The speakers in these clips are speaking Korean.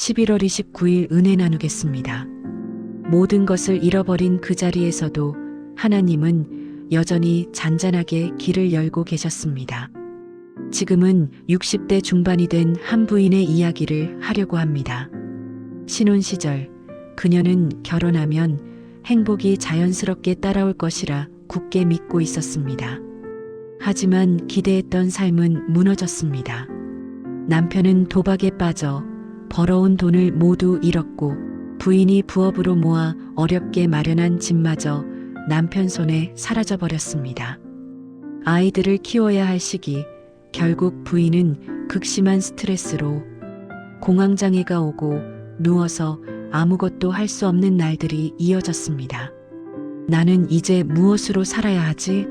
11월 29일 은혜 나누겠습니다. 모든 것을 잃어버린 그 자리에서도 하나님은 여전히 잔잔하게 길을 열고 계셨습니다. 지금은 60대 중반이 된 한 부인의 이야기를 하려고 합니다. 신혼 시절 그녀는 결혼하면 행복이 자연스럽게 따라올 것이라 굳게 믿고 있었습니다. 하지만 기대했던 삶은 무너졌습니다. 남편은 도박에 빠져 벌어온 돈을 모두 잃었고 부인이 부업으로 모아 어렵게 마련한 집마저 남편 손에 사라져 버렸습니다. 아이들을 키워야 할 시기 결국 부인은 극심한 스트레스로 공황장애가 오고 누워서 아무것도 할 수 없는 날들이 이어졌습니다. 나는 이제 무엇으로 살아야 하지?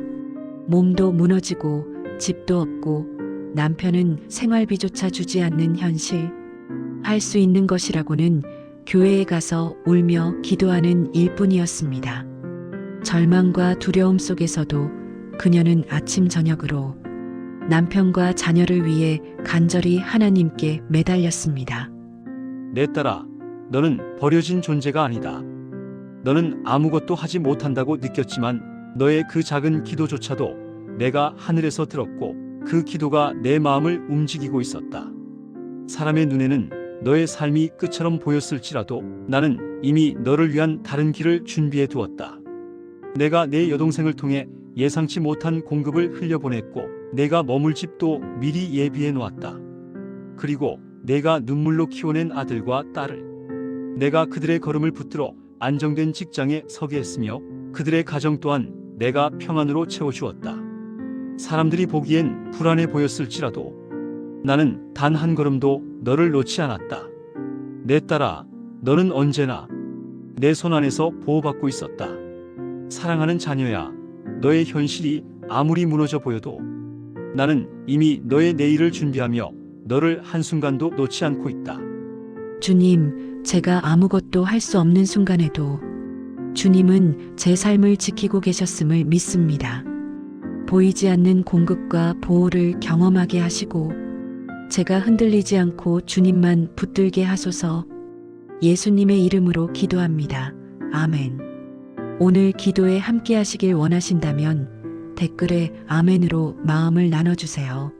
몸도 무너지고 집도 없고 남편은 생활비조차 주지 않는 현실. 할 수 있는 것이라고는 교회에 가서 울며 기도하는 일뿐이었습니다. 절망과 두려움 속에서도 그녀는 아침 저녁으로 남편과 자녀를 위해 간절히 하나님께 매달렸습니다. 내 딸아, 너는 버려진 존재가 아니다. 너는 아무것도 하지 못한다고 느꼈지만 너의 그 작은 기도조차도 내가 하늘에서 들었고 그 기도가 내 마음을 움직이고 있었다. 사람의 눈에는 너의 삶이 끝처럼 보였을지라도 나는 이미 너를 위한 다른 길을 준비해 두었다. 내가 내 여동생을 통해 예상치 못한 공급을 흘려보냈고 내가 머물 집도 미리 예비해 놓았다. 그리고 내가 눈물로 키워낸 아들과 딸을 내가 그들의 걸음을 붙들어 안정된 직장에 서게 했으며 그들의 가정 또한 내가 평안으로 채워주었다. 사람들이 보기엔 불안해 보였을지라도 나는 단 한 걸음도 너를 놓지 않았다. 내 딸아, 너는 언제나 내 손 안에서 보호받고 있었다. 사랑하는 자녀야, 너의 현실이 아무리 무너져 보여도 나는 이미 너의 내일을 준비하며 너를 한순간도 놓지 않고 있다. 주님, 제가 아무것도 할 수 없는 순간에도 주님은 제 삶을 지키고 계셨음을 믿습니다. 보이지 않는 공급과 보호를 경험하게 하시고 제가 흔들리지 않고 주님만 붙들게 하소서 예수님의 이름으로 기도합니다. 아멘. 오늘 기도에 함께 하시길 원하신다면 댓글에 아멘으로 마음을 나눠주세요.